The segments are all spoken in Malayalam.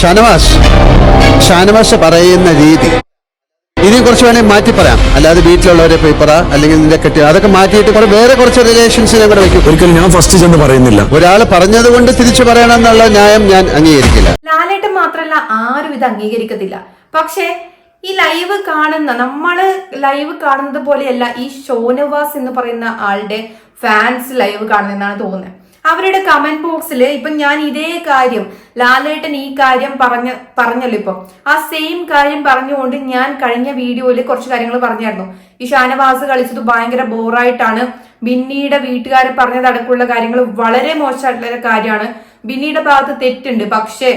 ഷാനവാസ്. ഷാനവാസ് പറയുന്ന രീതി. ഇനി കുറച്ച് വേണേൽ മാറ്റി പറയാം. അല്ലാതെ വീട്ടിലുള്ളവരെ പേപ്പറ പറ അല്ലെങ്കിൽ നിന്റെ കെട്ടി അതൊക്കെ മാറ്റിയിട്ട് കുറെ വേറെ കുറച്ച് റിലേഷൻസിനെ കൂടെ വെക്കും ഒരിക്കലും ഞാൻ ഫസ്റ്റ് ചെന്ന് പറയുന്നില്ല. ഒരാൾ പറഞ്ഞത് കൊണ്ട് തിരിച്ചു പറയണം എന്നുള്ള ന്യായം ഞാൻ അംഗീകരിക്കില്ല. ലാലേട്ടൻ മാത്രല്ല ആരും ഇത് അംഗീകരിക്കത്തില്ല. പക്ഷേ ഈ ലൈവ് കാണുന്ന നമ്മൾ ലൈവ് കാണുന്നത് പോലെയല്ല ഈ ഷോനവാസ് എന്ന് പറയുന്ന ആളുടെ ഫാൻസ് ലൈവ് കാണുന്നതെന്നാണ് തോന്നുന്നത്. അവരുടെ കമന്റ് ബോക്സിൽ ഇപ്പൊ ഞാൻ ഇതേ കാര്യം ലാലേട്ടൻ ഈ കാര്യം പറഞ്ഞ പറഞ്ഞല്ലോ ഇപ്പം. ആ സെയിം കാര്യം പറഞ്ഞുകൊണ്ട് ഞാൻ കഴിഞ്ഞ വീഡിയോയിൽ കുറച്ച് കാര്യങ്ങൾ പറഞ്ഞായിരുന്നു. ഈ ഷാനവാസ് കളിച്ചത് ഭയങ്കര ബോറായിട്ടാണ്. ബിന്നിയുടെ വീട്ടുകാർ പറഞ്ഞതടക്കമുള്ള കാര്യങ്ങൾ വളരെ മോശമായിട്ടുള്ള കാര്യമാണ്. ബിന്നിയുടെ ഭാഗത്ത് തെറ്റുണ്ട്. പക്ഷേ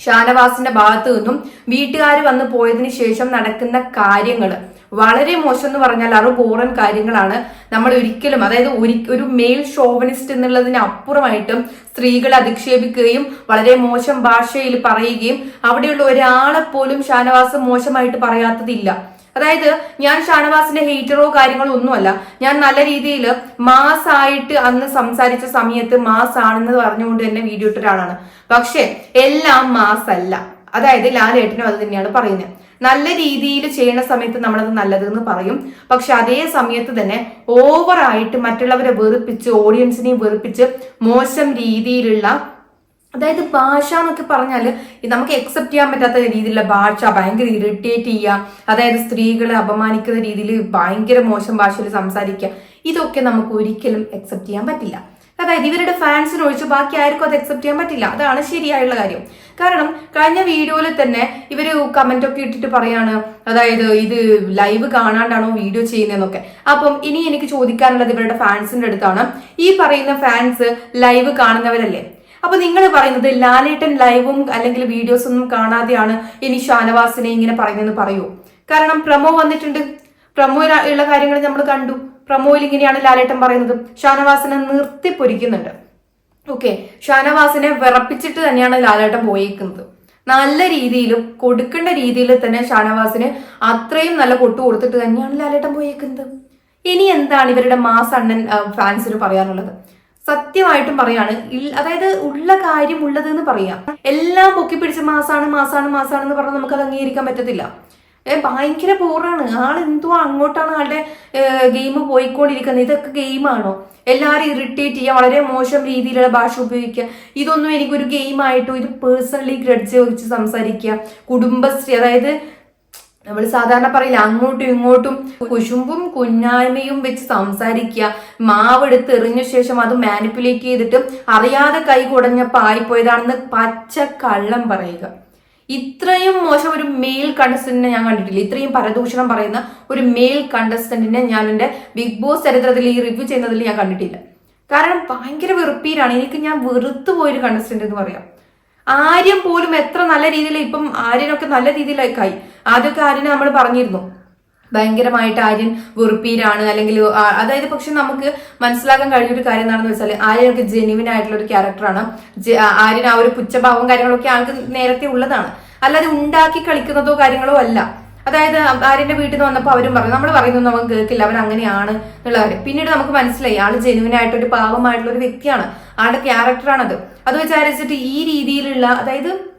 ഷാനവാസിന്റെ ഭാഗത്തു നിന്നും വീട്ടുകാർ വന്ന് പോയതിനു ശേഷം നടക്കുന്ന കാര്യങ്ങൾ വളരെ മോശം എന്ന് പറഞ്ഞാൽ അറു ബോറൻ കാര്യങ്ങളാണ്. നമ്മൾ ഒരിക്കലും അതായത് ഒരു മെയിൽ ഷോവനിസ്റ്റ് എന്നുള്ളതിന് അപ്പുറമായിട്ടും സ്ത്രീകളെ അധിക്ഷേപിക്കുകയും വളരെ മോശം ഭാഷയിൽ പറയുകയും അവിടെയുള്ള ഒരാളെ പോലും ഷാനവാസ് മോശമായിട്ട് പറയാത്തതില്ല. അതായത് ഞാൻ ഷാനവാസിന്റെ ഹെയ്റ്ററോ കാര്യങ്ങളോ ഒന്നുമല്ല. ഞാൻ നല്ല രീതിയിൽ മാസ് ആയിട്ട് അന്ന് സംസാരിച്ച സമയത്ത് മാസ് ആണെന്ന് പറഞ്ഞുകൊണ്ട് തന്നെ വീഡിയോ ഇട്ട ഒരാളാണ്. പക്ഷെ എല്ലാം മാസ് അല്ല. അതായത് ലാലേട്ടനും അത് തന്നെയാണ് പറയുന്നത്. നല്ല രീതിയിൽ ചെയ്യുന്ന സമയത്ത് നമ്മളത് നല്ലതെന്ന് പറയും. പക്ഷെ അതേ സമയത്ത് തന്നെ ഓവറായിട്ട് മറ്റുള്ളവരെ വെറുപ്പിച്ച് ഓഡിയൻസിനെയും വെറുപ്പിച്ച് മോശം രീതിയിലുള്ള അതായത് ഭാഷ എന്നൊക്കെ പറഞ്ഞാൽ നമുക്ക് അക്സെപ്റ്റ് ചെയ്യാൻ പറ്റാത്ത രീതിയിലുള്ള ഭാഷ ഭയങ്കര ഇറിറ്റേറ്റ് ചെയ്യുക അതായത് സ്ത്രീകളെ അപമാനിക്കുന്ന രീതിയിൽ ഭയങ്കര മോശം ഭാഷയിൽ സംസാരിക്കുക ഇതൊക്കെ നമുക്ക് ഒരിക്കലും അക്സെപ്റ്റ് ചെയ്യാൻ പറ്റില്ല. അതായത് ഇവരുടെ ഫാൻസിന് ഒഴിച്ച് ബാക്കി ആർക്കും അത് അക്സെപ്റ്റ് ചെയ്യാൻ പറ്റില്ല. അതാണ് ശരിയായുള്ള കാര്യം. കാരണം കഴിഞ്ഞ വീഡിയോയിൽ തന്നെ ഇവർ കമന്റ് ഒക്കെ ഇട്ടിട്ട് പറയാണ് അതായത് ഇത് ലൈവ് കാണാണ്ടാണോ വീഡിയോ ചെയ്യുന്നതെന്നൊക്കെ. അപ്പം ഇനി എനിക്ക് ചോദിക്കാനുള്ളത് ഇവരുടെ ഫാൻസിന്റെ അടുത്താണ്. ഈ പറയുന്ന ഫാൻസ് ലൈവ് കാണുന്നവരല്ലേ? അപ്പൊ നിങ്ങൾ പറയുന്നത് ലാലേട്ടൻ ലൈവും അല്ലെങ്കിൽ വീഡിയോസ് ഒന്നും കാണാതെയാണ് ഇനി ഷാനവാസിനെ ഇങ്ങനെ പറയുന്നതെന്ന് പറയൂ. കാരണം പ്രമോ വന്നിട്ടുണ്ട്. പ്രമോ ഉള്ള കാര്യങ്ങൾ നമ്മൾ കണ്ടു. പ്രമോയിൽ ഇങ്ങനെയാണ് ലാലേട്ടൻ പറയുന്നത്. ഷാനവാസിനെ നിർത്തി പൊരിക്കുന്നുണ്ട് ഓക്കെ ഷാനവാസിനെ വിറപ്പിച്ചിട്ട് തന്നെയാണ് ലാലേട്ടൻ പോയേക്കുന്നത്. നല്ല രീതിയിലും കൊടുക്കേണ്ട രീതിയിൽ തന്നെ ഷാനവാസിന് അത്രയും നല്ല കൊട്ടു കൊടുത്തിട്ട് തന്നെയാണ് ലാലേട്ടൻ പോയേക്കുന്നത്. ഇനി എന്താണ് ഇവരുടെ മാസ് അണ്ണൻ ഫാൻസിന് പറയാനുള്ളത്? സത്യമായിട്ടും പറയാണ് അതായത് ഉള്ള കാര്യം ഉള്ളത് എന്ന് പറയാം. എല്ലാം പൊക്കി പിടിച്ച മാസാണ് മാസാണ് മാസാണെന്ന് പറഞ്ഞാൽ നമുക്ക് അത് അംഗീകരിക്കാൻ പറ്റത്തില്ല. ഏ ഭയങ്കര പോറാണ് ആൾ എന്തോ അങ്ങോട്ടാണ് ആളുടെ ഗെയിം പോയിക്കൊണ്ടിരിക്കുന്നത്? ഇതൊക്കെ ഗെയിമാണോ എല്ലാവരും ഇറിറ്റേറ്റ് ചെയ്യുക വളരെ മോശം രീതിയിലുള്ള ഭാഷ ഉപയോഗിക്കുക. ഇതൊന്നും എനിക്കൊരു ഗെയിമായിട്ടോ ഇത് പേഴ്സണലി ഗ്രഡ്ജ് വെച്ച് സംസാരിക്കുക. കുടുംബശ്രീ അതായത് നമ്മൾ സാധാരണ പറയില്ല അങ്ങോട്ടും ഇങ്ങോട്ടും കുശുമ്പും കുഞ്ഞായ്മയും വെച്ച് സംസാരിക്കുക. മാവെടുത്ത് എറിഞ്ഞ ശേഷം അത് മാനിപ്പുലേറ്റ് ചെയ്തിട്ട് അറിയാതെ കൈ കുടഞ്ഞപ്പോ ആയിപ്പോയതാണെന്ന് പച്ച കള്ളം പറയുക. ഇത്രയും മോശം ഒരു മെയിൽ കണ്ടസ്റ്റന്റിനെ ഞാൻ കണ്ടിട്ടില്ല. ഇത്രയും പരദൂഷണം പറയുന്ന ഒരു മെയിൽ കണ്ടസ്റ്റന്റിനെ ഞാൻ എന്റെ ബിഗ് ബോസ് ചരിത്രത്തിൽ ഈ റിവ്യൂ ചെയ്യുന്നതിൽ ഞാൻ കണ്ടിട്ടില്ല. കാരണം ഭയങ്കര വെറുപ്പീരാണ്. എനിക്ക് ഞാൻ വെറുത്തു പോയൊരു കണ്ടസ്റ്റന്റ് എന്ന് പറയാം. ആര്യം പോലും എത്ര നല്ല രീതിയിൽ ഇപ്പം ആര്യനൊക്കെ നല്ല രീതിയിലേക്കായി ആദ്യമൊക്കെ ആര്യനെ നമ്മൾ പറഞ്ഞിരുന്നു. ഭയങ്കരമായിട്ട് ആര്യൻ വെറുപ്പീരാണ്. അല്ലെങ്കിൽ അതായത് പക്ഷെ നമുക്ക് മനസ്സിലാക്കാൻ കഴിഞ്ഞ ഒരു കാര്യം എന്താണെന്ന് വെച്ചാൽ ആര്യനൊക്കെ ജെന്യുവിൻ ആയിട്ടുള്ള ഒരു ക്യാരക്ടറാണ് ആര്യൻ ആ ഒരു പുച്ഛഭാവവും കാര്യങ്ങളൊക്കെ ആൾക്ക് നേരത്തെ ഉള്ളതാണ്. അല്ലാതെ ഉണ്ടാക്കി കളിക്കുന്നതോ കാര്യങ്ങളോ അല്ല. അതായത് ആര്യന്റെ വീട്ടിൽ നിന്ന് വന്നപ്പോൾ അവരും പറഞ്ഞു നമ്മൾ പറയുന്നത് അവൻ കേൾക്കില്ല. അവൻ അങ്ങനെയാണ് എന്നുള്ള കാര്യം. പിന്നീട് നമുക്ക് മനസ്സിലായി ആൾ ജെനുവിൻ ആയിട്ടൊരു പാവമായിട്ടുള്ള ഒരു വ്യക്തിയാണ്. ആളുടെ ക്യാരക്ടറാണത് അത് വിചാരിച്ചിട്ട് ഈ രീതിയിലുള്ള അതായത്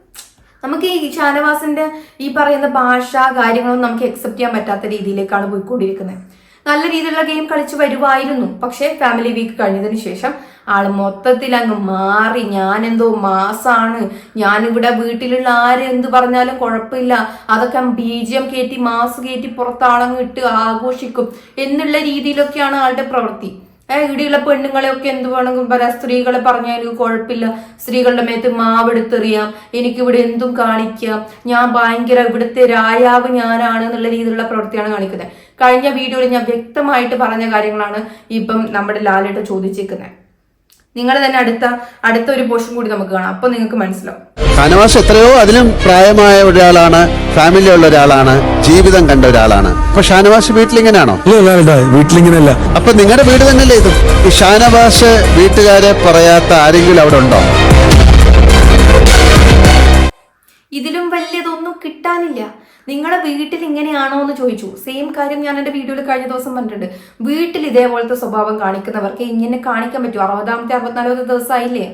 നമുക്ക് ഈ ഷാനവാസിന്റെ ഈ പറയുന്ന ഭാഷ കാര്യങ്ങളൊന്നും നമുക്ക് അക്സെപ്റ്റ് ചെയ്യാൻ പറ്റാത്ത രീതിയിലേക്കാണ് പോയിക്കൊണ്ടിരിക്കുന്നത്. നല്ല രീതിയിലുള്ള ഗെയിം കളിച്ചു വരുമായിരുന്നു പക്ഷെ ഫാമിലി വീക്ക് കഴിഞ്ഞതിന് ശേഷം ആൾ മൊത്തത്തിൽ അങ്ങ് മാറി. ഞാൻ എന്തോ മാസാണ്. ഞാനിവിടെ വീട്ടിലുള്ള ആര് എന്ത് പറഞ്ഞാലും കുഴപ്പമില്ല. അതൊക്കെ ബി ജി എം കയറ്റി മാസ് കയറ്റി പുറത്താളങ്ങ് ഇട്ട് ആഘോഷിക്കും. എന്നുള്ള രീതിയിലൊക്കെയാണ് ആളുടെ പ്രവൃത്തി. ഏ, ഇവിടെയുള്ള പെണ്ണുങ്ങളെയൊക്കെ എന്ത് വേണമെങ്കിലും പറയാം. സ്ത്രീകളെ എനിക്ക് കുഴപ്പമില്ല. സ്ത്രീകളുടെ മേത്ത് മാവെടുത്തെറിയാം എനിക്കിവിടെ എന്തും കാണിക്കാം. ഞാൻ ഭയങ്കര ഇവിടുത്തെ രായാവ് ഞാനാണ് എന്നുള്ള രീതിയിലുള്ള പ്രവൃത്തിയാണ് കാണിക്കുന്നത്. കഴിഞ്ഞ വീഡിയോയിൽ ഞാൻ വ്യക്തമായിട്ട് പറഞ്ഞ കാര്യങ്ങളാണ് ഇപ്പം നമ്മുടെ ലാലേട്ട ചോദിച്ചേക്കുന്നത്. നിങ്ങൾ തന്നെ അടുത്ത അടുത്ത ഒരു പോഷൻ കൂടി നമുക്ക് കാണാം. അപ്പൊ നിങ്ങൾക്ക് മനസ്സിലാവും. ഷാനവാസ് എത്രയോ അതിലും പ്രായമായ ഒരാളാണ് ഫാമിലി ഉള്ള ഒരാളാണ് ജീവിതം കണ്ട ഒരാളാണ്. അപ്പൊ ഷാനവാസ് വീട്ടിലിങ്ങനെയാണോ? വീട്ടിലിങ്ങനെയല്ല. അപ്പൊ നിങ്ങളുടെ വീട് തന്നെയല്ലേ ഇത്? ഈ ഷാനവാസ് വീട്ടുകാരെ പറയാത്ത ആരെങ്കിലും അവിടെ ഉണ്ടോ? ഇതിലും വലിയതൊന്നും കിട്ടാനില്ല. നിങ്ങളുടെ വീട്ടിൽ ഇങ്ങനെയാണോ എന്ന് ചോദിച്ചു. സെയിം കാര്യം ഞാൻ എന്റെ വീഡിയോയിൽ കഴിഞ്ഞ ദിവസം പറഞ്ഞിട്ടുണ്ട്. വീട്ടിൽ ഇതേപോലത്തെ സ്വഭാവം കാണിക്കുന്നവർക്ക് ഇങ്ങനെ കാണിക്കാൻ പറ്റും? അറുപതാമത്തെ അറുപത്തിനാലാമത്തെ ദിവസമായില്ലേ?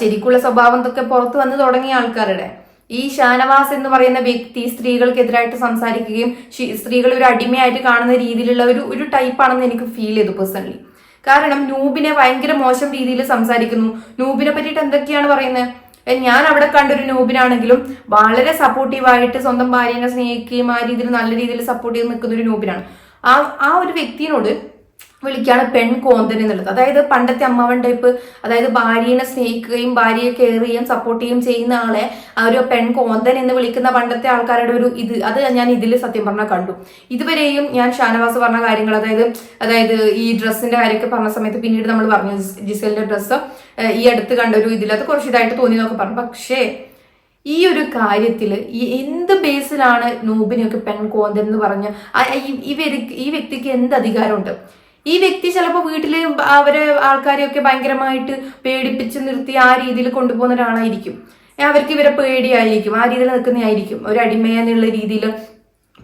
ശരിക്കുള്ള സ്വഭാവം ഇതൊക്കെ പുറത്തു വന്ന് തുടങ്ങിയ ആൾക്കാരുടെ. ഈ ഷാനവാസ് എന്ന് പറയുന്ന വ്യക്തി സ്ത്രീകൾക്കെതിരായിട്ട് സംസാരിക്കുകയും സ്ത്രീകളെ ഒരു അടിമയായിട്ട് കാണുന്ന രീതിയിലുള്ള ഒരു ഒരു ടൈപ്പാണെന്ന് എനിക്ക് ഫീൽ ചെയ്തു പേഴ്സണലി കാരണം നൂബിനെ ഭയങ്കര മോശം രീതിയിൽ സംസാരിക്കുന്നു. നൂബിനെ പറ്റിയിട്ട് എന്തൊക്കെയാണ് പറയുന്നത്? ഞാൻ അവിടെ കണ്ടൊരു നൂബിനാണെങ്കിലും വളരെ സപ്പോർട്ടീവായിട്ട് സ്വന്തം ഭാര്യനെ സ്നേഹിക്കുകയും ആ രീതിയിൽ നല്ല രീതിയിൽ സപ്പോർട്ട് ചെയ്ത് നിൽക്കുന്ന ഒരു നൂബിനാണ്. ആ ആ ഒരു വ്യക്തിയോട് വിളിക്കാണ് പെൺ കോന്തൻ എന്നുള്ളത്. അതായത് പണ്ടത്തെ അമ്മാവൻ ടൈപ്പ് അതായത് ഭാര്യനെ സ്നേഹിക്കുകയും ഭാര്യയെ കെയർ ചെയ്യുകയും സപ്പോർട്ട് ചെയ്യുകയും ചെയ്യുന്ന ആളെ ആ ഒരു പെൺ കോന്തൻ എന്ന് വിളിക്കുന്ന പണ്ടത്തെ ആൾക്കാരുടെ ഒരു ഇത്. അത് ഞാൻ ഇതിൽ സത്യം പറഞ്ഞാൽ കണ്ടു. ഇതുവരെയും ഞാൻ ഷാനവാസ് പറഞ്ഞ കാര്യങ്ങൾ അതായത് അതായത് ഈ ഡ്രസ്സിന്റെ കാര്യമൊക്കെ പറഞ്ഞ സമയത്ത് പിന്നീട് നമ്മൾ പറഞ്ഞു ജിസ്- ജിസലിന്റെ ഡ്രസ്സ് ഈ അടുത്ത് കണ്ട ഒരു ഇതിൽ അത് കുറച്ച് ഇതായിട്ട് തോന്നി എന്നൊക്കെ പറഞ്ഞു. പക്ഷേ ഈ ഒരു കാര്യത്തിൽ ഈ എന്ത് ബേസിലാണ് നൂബിനെയൊക്കെ പെൺ കോന്തൻ എന്ന് പറഞ്ഞ് ഈ വ്യക്തിക്ക് എന്ത് അധികാരമുണ്ട്? ഈ വ്യക്തി ചിലപ്പോൾ വീട്ടിൽ അവരെ ആൾക്കാരെയൊക്കെ ഭയങ്കരമായിട്ട് പേടിപ്പിച്ച് നിർത്തി ആ രീതിയിൽ കൊണ്ടുപോകുന്ന ഒരാളായിരിക്കും. അവർക്ക് ഇവരെ പേടിയായിരിക്കും. ആ രീതിയിൽ നിൽക്കുന്നതായിരിക്കും ഒരു അടിമയെന്നുള്ള രീതിയിൽ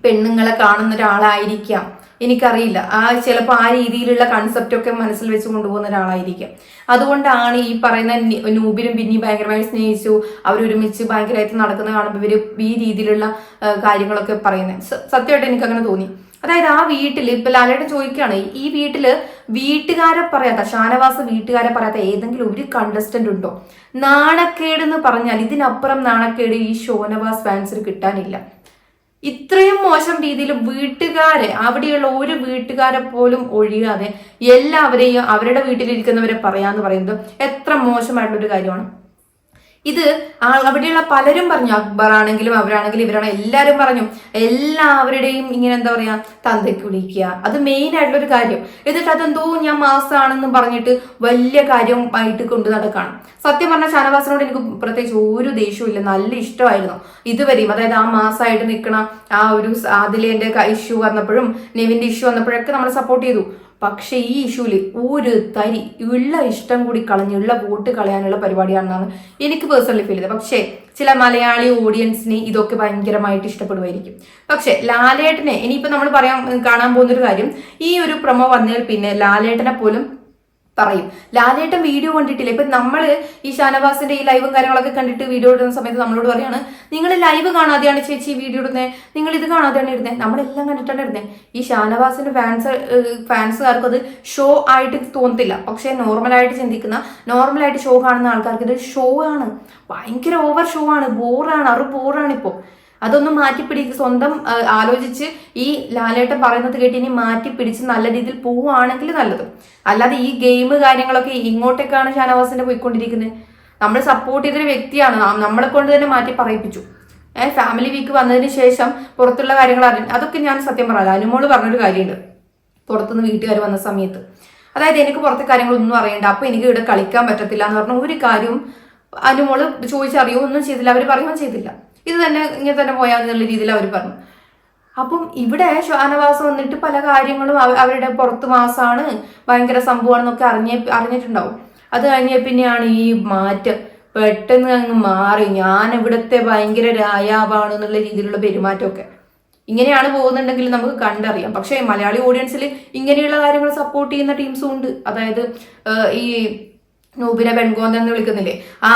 പെണ്ണുങ്ങളെ കാണുന്ന ഒരാളായിരിക്കാം. എനിക്കറിയില്ല. ആ ചിലപ്പോൾ ആ രീതിയിലുള്ള കൺസെപ്റ്റ് ഒക്കെ മനസ്സിൽ വെച്ച് കൊണ്ടുപോകുന്ന ഒരാളായിരിക്കാം. അതുകൊണ്ടാണ് ഈ പറയുന്ന നൂബിനും പിന്നെ ഭയങ്കരമായി സ്നേഹിച്ചു. അവരൊരുമിച്ച് ഭയങ്കരമായിട്ട് നടക്കുന്ന കാണുമ്പോൾ ഇവർ ഈ രീതിയിലുള്ള കാര്യങ്ങളൊക്കെ പറയുന്നത്. സത്യമായിട്ട് എനിക്ക് അങ്ങനെ തോന്നി. അതായത് ആ വീട്ടിൽ ഇപ്പൊ ലാലേട്ടൻ ചോദിക്കുകയാണ് ഈ വീട്ടിൽ വീട്ടുകാരെ പറയാത്ത ഷാനവാസ് വീട്ടുകാരെ പറയാത്ത ഏതെങ്കിലും ഒരു കണ്ടസ്റ്റന്റ് ഉണ്ടോ? നാണക്കേട് എന്ന് പറഞ്ഞാൽ ഇതിനപ്പുറം നാണക്കേട് ഈ ഷോനവാസ് ഫാൻസിന് കിട്ടാനില്ല. ഇത്രയും മോശം രീതിയിൽ വീട്ടുകാരെ അവിടെയുള്ള ഒരു വീട്ടുകാരെ പോലും ഒഴിയാതെ എല്ലാവരെയും അവരുടെ വീട്ടിലിരിക്കുന്നവരെ പറയാന്ന് പറയുന്നത് എത്ര മോശമായിട്ടുള്ള ഒരു കാര്യമാണ്. ഇത് അവിടെയുള്ള പലരും പറഞ്ഞു അക്ബർ ആണെങ്കിലും അവരാണെങ്കിലും ഇവരാണ് എല്ലാവരും പറഞ്ഞു. എല്ലാവരുടെയും ഇങ്ങനെ എന്താ പറയാ തന്തയ്ക്ക് വിളിക്കുക. അത് മെയിൻ ആയിട്ടുള്ള ഒരു കാര്യം. എന്നിട്ട് അതെന്തോ ഞാൻ മാസമാണെന്ന് പറഞ്ഞിട്ട് വലിയ കാര്യമായിട്ട് കൊണ്ടു നടക്കാണ്. സത്യം പറഞ്ഞ ഷാനവാസിനോട് എനിക്ക് പ്രത്യേകിച്ച് ഒരു ദേഷ്യവും ഇല്ല. നല്ല ഇഷ്ടമായിരുന്നു. ഇതുവരെയും അതായത് ആ മാസമായിട്ട് നിൽക്കണ ആ ഒരു അതിലെ ഇഷ്യൂ വന്നപ്പോഴും നെവിന്റെ ഇഷ്യൂ വന്നപ്പോഴൊക്കെ നമ്മൾ സപ്പോർട്ട് ചെയ്തു. പക്ഷെ ഈ ഇഷ്യൂവിൽ ഒരു തരി ഉള്ള ഇഷ്ടം കൂടി കളഞ്ഞ് ഉള്ള വോട്ട് കളയാനുള്ള പരിപാടിയാണെന്നാണ് എനിക്ക് പേഴ്സണലി ഫീൽ ചെയ്തത്. പക്ഷേ ചില മലയാളി ഓഡിയൻസിനെ ഇതൊക്കെ ഭയങ്കരമായിട്ട് ഇഷ്ടപ്പെടുമായിരിക്കും. പക്ഷേ ലാലേട്ടനെ ഇനിയിപ്പോൾ നമ്മൾ പറയാൻ കാണാൻ പോകുന്നൊരു കാര്യം ഈ ഒരു പ്രൊമോ വന്നതിൽ പിന്നെ ലാലേട്ടനെ പോലും പറയും. ലാലേട്ടൻ വീഡിയോ കണ്ടിട്ടില്ല. ഇപ്പൊ നമ്മൾ ഈ ഷാനവാസിന്റെ ഈ ലൈവും കാര്യങ്ങളൊക്കെ കണ്ടിട്ട് വീഡിയോ ഇടുന്ന സമയത്ത് നമ്മളോട് പറയാണ് നിങ്ങൾ ലൈവ് കാണാതെയാണ് ചേച്ചി വീഡിയോ ഇടുന്നത് നിങ്ങൾ ഇത് കാണാതെയാണ് ഇടുന്നത് നമ്മളെല്ലാം കണ്ടിട്ടാണ് ഇടുന്നത് ഈ ഷാനവാസിന്റെ ഫാൻസ് ഫാൻസുകാർക്ക് അത് ഷോ ആയിട്ട് തോന്നത്തില്ല. പക്ഷെ നോർമലായിട്ട് ചിന്തിക്കുന്ന നോർമലായിട്ട് ഷോ കാണുന്ന ആൾക്കാർക്ക് ഇത് ഷോ ആണ്. ഭയങ്കര ഓവർ ഷോ ആണ്. ബോറാണ് അറു ബോറാണ് ഇപ്പോൾ അതൊന്നും മാറ്റിപ്പിടിച്ച് സ്വന്തം ആലോചിച്ച് ഈ ലാലേട്ടൻ പറയുന്നത് കേട്ട് ഇനി മാറ്റിപ്പിടിച്ച് നല്ല രീതിയിൽ പോവുകയാണെങ്കിൽ നല്ലത്. അല്ലാതെ ഈ ഗെയിം കാര്യങ്ങളൊക്കെ ഇങ്ങോട്ടേക്കാണ് ഷാനവാസിന്റെ പോയിക്കൊണ്ടിരിക്കുന്നത് നമ്മൾ സപ്പോർട്ട് ചെയ്തൊരു വ്യക്തിയാണ്. നമ്മളെ കൊണ്ട് തന്നെ മാറ്റി പറയിപ്പിച്ചു. ഏഹ് ഫാമിലി വീക്ക് വന്നതിന് ശേഷം പുറത്തുള്ള കാര്യങ്ങൾ അറിഞ്ഞു അതൊക്കെ ഞാൻ സത്യം പറയാം അനുമോൾ പറഞ്ഞൊരു കാര്യമുണ്ട്. പുറത്തുനിന്ന് വീട്ടുകാർ വന്ന സമയത്ത്. അതായത് എനിക്ക് പുറത്തെ കാര്യങ്ങളൊന്നും അറിയണ്ട. അപ്പൊ എനിക്ക് ഇവിടെ കളിക്കാൻ പറ്റത്തില്ല എന്ന് പറഞ്ഞ ഒരു കാര്യവും അനുമോൾ ചോദിച്ചറിയോ ഒന്നും ചെയ്തില്ല. അവർ പറയുകയും ചെയ്തില്ല. ഇത് തന്നെ ഇങ്ങനെ തന്നെ പോയാൽ എന്നുള്ള രീതിയിൽ അവർ പറഞ്ഞു. അപ്പം ഇവിടെ ഷാനവാസ് വന്നിട്ട് പല കാര്യങ്ങളും അവരുടെ പുറത്ത് മാസമാണ് ഭയങ്കര സംഭവമാണെന്നൊക്കെ അറിഞ്ഞ അറിഞ്ഞിട്ടുണ്ടാവും. അത് കഴിഞ്ഞ പിന്നെയാണ് ഈ മാറ്റം. പെട്ടെന്ന് അങ്ങ് മാറി. ഞാൻ ഇവിടുത്തെ ഭയങ്കര രായാവാണ് എന്നുള്ള രീതിയിലുള്ള പെരുമാറ്റമൊക്കെ. ഇങ്ങനെയാണ് പോകുന്നുണ്ടെങ്കിൽ നമുക്ക് കണ്ടറിയാം. പക്ഷേ മലയാളി ഓഡിയൻസിൽ ഇങ്ങനെയുള്ള കാര്യങ്ങൾ സപ്പോർട്ട് ചെയ്യുന്ന ടീംസും ഉണ്ട്. അതായത് ഈ നൂബിനെ ബെൻഗോന്ത എന്ന് വിളിക്കുന്നില്ലേ? ആ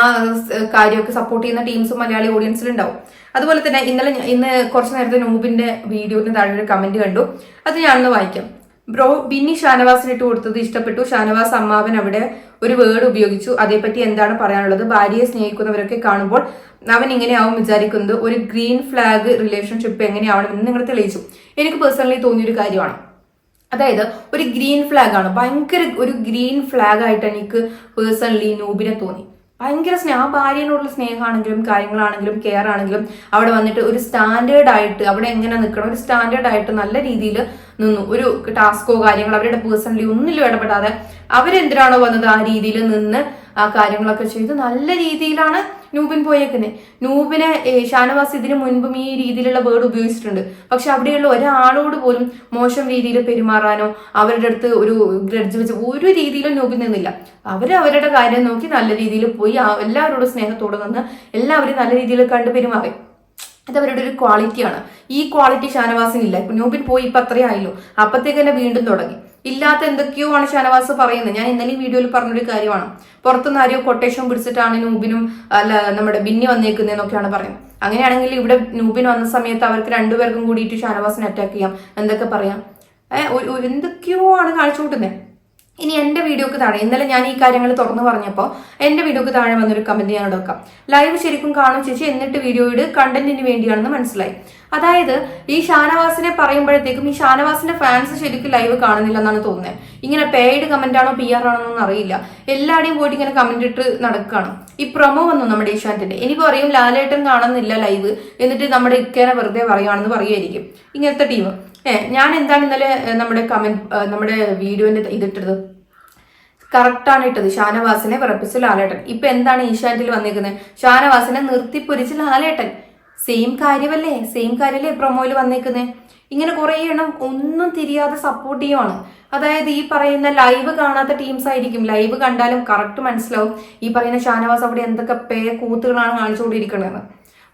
കാര്യമൊക്കെ സപ്പോർട്ട് ചെയ്യുന്ന ടീംസും മലയാളി ഓഡിയൻസിൽ ഉണ്ടാവും. അതുപോലെ തന്നെ ഇന്നലെ ഇന്ന് കുറച്ച് നേരത്തെ നൂബിന്റെ വീഡിയോന് താഴെ ഒരു കമന്റ് കണ്ടു. അത് ഞാനൊന്ന് വായിക്കാം. ബ്രോ ബിന്നി ഷാനവാസിന് ഇട്ട് കൊടുത്തത് ഇഷ്ടപ്പെട്ടു. ഷാനവാസ് അമ്മാവൻ അവിടെ ഒരു വേർഡ് ഉപയോഗിച്ചു. അതേപ്പറ്റി എന്താണ് പറയാനുള്ളത്? ഭാര്യയെ സ്നേഹിക്കുന്നവരൊക്കെ കാണുമ്പോൾ അവൻ ഇങ്ങനെയാവും വിചാരിക്കുന്നത്. ഒരു ഗ്രീൻ ഫ്ലാഗ് റിലേഷൻഷിപ്പ് എങ്ങനെയാവണം എന്ന് നിങ്ങൾ തെളിയിച്ചു. എനിക്ക് പേഴ്സണലി തോന്നിയൊരു കാര്യമാണ്. അതായത് ഒരു ഗ്രീൻ ഫ്ലാഗ് ആണ്. ഭയങ്കര ഒരു ഗ്രീൻ ഫ്ലാഗ് ആയിട്ട് എനിക്ക് പേഴ്സണലി നൂബിനെ തോന്നി. ഭയങ്കര സ്നേഹ ഭാര്യനോടുള്ള സ്നേഹമാണെങ്കിലും കാര്യങ്ങളാണെങ്കിലും കെയർ ആണെങ്കിലും അവിടെ വന്നിട്ട് ഒരു സ്റ്റാൻഡേർഡ് ആയിട്ട് അവിടെ എങ്ങനെ നിൽക്കണം ഒരു സ്റ്റാൻഡേർഡ് ആയിട്ട് നല്ല രീതിയിൽ നിന്നു. ഒരു ടാസ്കോ കാര്യങ്ങളോ അവരുടെ പേഴ്സണലി ഒന്നിലും ഇടപെടാതെ അവരെന്തിനാണോ വന്നത് ആ രീതിയിൽ നിന്ന് ആ കാര്യങ്ങളൊക്കെ ചെയ്ത്. നല്ല രീതിയിലാണ് നൂബിൻ പോയേക്കുന്നത് നൂബിനെ ഷാനവാസ് ഇതിന് മുൻപും ഈ രീതിയിലുള്ള വേർഡ് ഉപയോഗിച്ചിട്ടുണ്ട്. പക്ഷെ അവിടെയുള്ള ഒരാളോട് പോലും മോശം രീതിയിൽ പെരുമാറാനോ അവരുടെ അടുത്ത് ഒരു ഗ്രഡ്ജ് വെച്ച് ഒരു രീതിയിലും നൂബിൻ നിന്നില്ല. അവർ അവരുടെ കാര്യം നോക്കി നല്ല രീതിയിൽ പോയി എല്ലാവരോടും സ്നേഹത്തോടെ നിന്ന് എല്ലാവരും നല്ല രീതിയിൽ കണ്ട് പെരുമാറി അത് അവരുടെ ഒരു ക്വാളിറ്റിയാണ് ഈ ക്വാളിറ്റി ഷാനവാസിനില്ല. നൂബിൻ പോയി ഇപ്പൊ അത്രേ ആയല്ലോ അപ്പത്തേക്ക് തന്നെ വീണ്ടും തുടങ്ങി. ഇല്ലാത്ത എന്തൊക്കെയോ ആണ് ഷാനവാസ് പറയുന്നത്? ഞാൻ ഇന്നലെ വീഡിയോയിൽ പറഞ്ഞൊരു കാര്യമാണ്. പുറത്തുനിന്ന് ആരെയോ കൊട്ടേഷൻ പിടിച്ചിട്ടാണ് നൂബിനും അല്ല നമ്മുടെ ബിന്നി വന്നേക്കുന്നതെന്നൊക്കെയാണ് പറയുന്നത്. അങ്ങനെയാണെങ്കിൽ ഇവിടെ നൂബിൻ വന്ന സമയത്ത് അവർക്ക് രണ്ടുപേർക്കും കൂടിയിട്ട് ഷാനവാസിനെ അറ്റാക്ക് ചെയ്യാം. എന്തൊക്കെ പറയാം? എന്തൊക്കെയോ ആണ് കാഴ്ച കൂട്ടുന്നത് ഇനി എന്റെ വീഡിയോക്ക് താഴെ ഇന്നലെ ഞാൻ ഈ കാര്യങ്ങൾ തുറന്നു പറഞ്ഞപ്പോൾ എന്റെ വീഡിയോക്ക് താഴെ വന്നൊരു കമന്റ് ഞാൻ എടുക്കാം ലൈവ് ശരിക്കും കാണും ചേച്ചി എന്നിട്ട് വീഡിയോയുടെ കണ്ടന്റിന് വേണ്ടിയാണെന്ന് മനസ്സിലായി. അതായത് ഈ ഷാനവാസിനെ പറയുമ്പോഴത്തേക്കും ഈ ഷാനവാസിന്റെ ഫാൻസ് ശരിക്കും ലൈവ് കാണുന്നില്ല എന്നാണ് തോന്നുന്നത് ഇങ്ങനെ പെയ്ഡ് കമന്റ് ആണോ പി ആർ ആണോ എന്നൊന്നും അറിയില്ല. എല്ലാവരുടെയും പോയിട്ട് ഇങ്ങനെ കമന്റ് ഇട്ട് നടക്കുകയാണ് ഈ പ്രൊമോ വന്നു നമ്മുടെ ഏഷ്യാനെറ്റിന്റെ. ഇനി പറയും ലാലേട്ടൻ കാണുന്നില്ല ലൈവ് എന്നിട്ട് നമ്മുടെ ഇക്കേനെ വെറുതെ പറയുകയാണെന്ന് പറയുമായിരിക്കും ഇങ്ങനത്തെ ടീം ഏഹ് ഞാൻ എന്താണ് ഇന്നലെ നമ്മുടെ കമന്റ് നമ്മുടെ വീഡിയോന്റെ ഇതിട്ടത്? കറക്റ്റാണ് ഇട്ടത്. ഷാനവാസിനെ വിറപ്പിച്ച് ലാലേട്ടൻ. ഇപ്പൊ എന്താണ് ഈശാന്റിൽ വന്നിരിക്കുന്നത് ഷാനവാസിനെ നിർത്തിപ്പൊരിച്ച് ലാലേട്ടൻ. സെയിം കാര്യമല്ലേ? സെയിം കാര്യമല്ലേ പ്രൊമോയിൽ വന്നേക്കുന്നത് ഇങ്ങനെ കുറേ എണ്ണം ഒന്നും തിരിയാതെ സപ്പോർട്ട് ചെയ്യുവാണ്. അതായത് ഈ പറയുന്ന ലൈവ് കാണാത്ത ടീംസ് ആയിരിക്കും. ലൈവ് കണ്ടാലും കറക്റ്റ് മനസ്സിലാവും. ഈ പറയുന്ന ഷാനവാസ് അവിടെ എന്തൊക്കെ പേ കൂത്തുകളാണ് കാണിച്ചുകൊണ്ടിരിക്കണതെന്ന്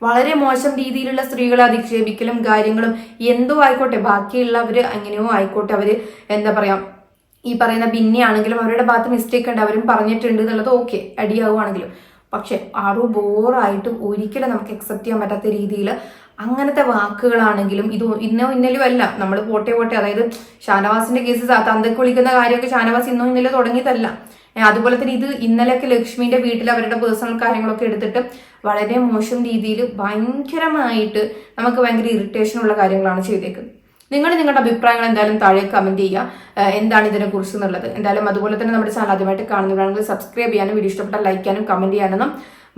വളരെ മോശം രീതിയിലുള്ള സ്ത്രീകളെ അധിക്ഷേപിക്കലും കാര്യങ്ങളും എന്തോ ആയിക്കോട്ടെ. ബാക്കിയുള്ളവര് എങ്ങനെയോ ആയിക്കോട്ടെ. അവർ എന്താ പറയാ ഈ പറയുന്ന ബിന്നിയാണെങ്കിലും അവരുടെ ഭാഗത്ത് മിസ്റ്റേക്ക് ഉണ്ട്. അവരും പറഞ്ഞിട്ടുണ്ട് എന്നുള്ളത് ഓക്കെ അടിയാവുകയാണെങ്കിലും പക്ഷെ ആറു ബോറായിട്ടും ഒരിക്കലും നമുക്ക് അക്സെപ്റ്റ് ചെയ്യാൻ പറ്റാത്ത രീതിയിൽ അങ്ങനത്തെ വാക്കുകളാണെങ്കിലും ഇത് ഇന്നോ ഇന്നലും അല്ല. നമ്മൾ പോട്ടെ പോട്ടെ അതായത് ഷാനവാസിന്റെ കേസ് തന്തക്ക് വിളിക്കുന്ന കാര്യമൊക്കെ ഷാനവാസ് ഇന്നോ ഇന്നലെ തുടങ്ങിയതല്ല. അതുപോലെ തന്നെ ഇത് ഇന്നലെയൊക്കെ ലക്ഷ്മിന്റെ വീട്ടിൽ അവരുടെ പേഴ്സണൽ കാര്യങ്ങളൊക്കെ എടുത്തിട്ട് വളരെ മോശം രീതിയിൽ ഭയങ്കരമായിട്ട് നമുക്ക് ഭയങ്കര ഇറിറ്റേഷൻ ഉള്ള കാര്യങ്ങളാണ് ചെയ്തേക്കുന്നത്. നിങ്ങൾ നിങ്ങളുടെ അഭിപ്രായങ്ങൾ എന്തായാലും താഴെ കമന്റ് ചെയ്യുക. എന്താണ് ഇതിനെ കുറിച്ച് എന്നുള്ളത്? എന്തായാലും അതുപോലെ തന്നെ നമ്മുടെ ചാനൽ ആദ്യമായിട്ട് കാണുന്നവരാണെങ്കിൽ സബ്സ്ക്രൈബ് ചെയ്യാനും വീഡിയോ ഇഷ്ടപ്പെട്ടാൽ ലൈക്ക് ചെയ്യാനും കമന്റ് ചെയ്യാനൊന്നും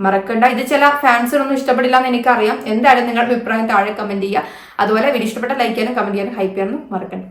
മറക്കണ്ട. ഇത് ചില ഫാൻസിനൊന്നും ഇഷ്ടപ്പെടില്ല എന്ന് എനിക്കറിയാം. എന്തായാലും നിങ്ങളുടെ അഭിപ്രായം താഴെ കമന്റ് ചെയ്യുക. അതുപോലെ വീഡിയോ ഇഷ്ടപ്പെട്ട ലൈക്ക് ചെയ്യാനും കമന്റ് ചെയ്യാനും ഹൈപ്പ് ചെയ്യാനും മറക്കണ്ട.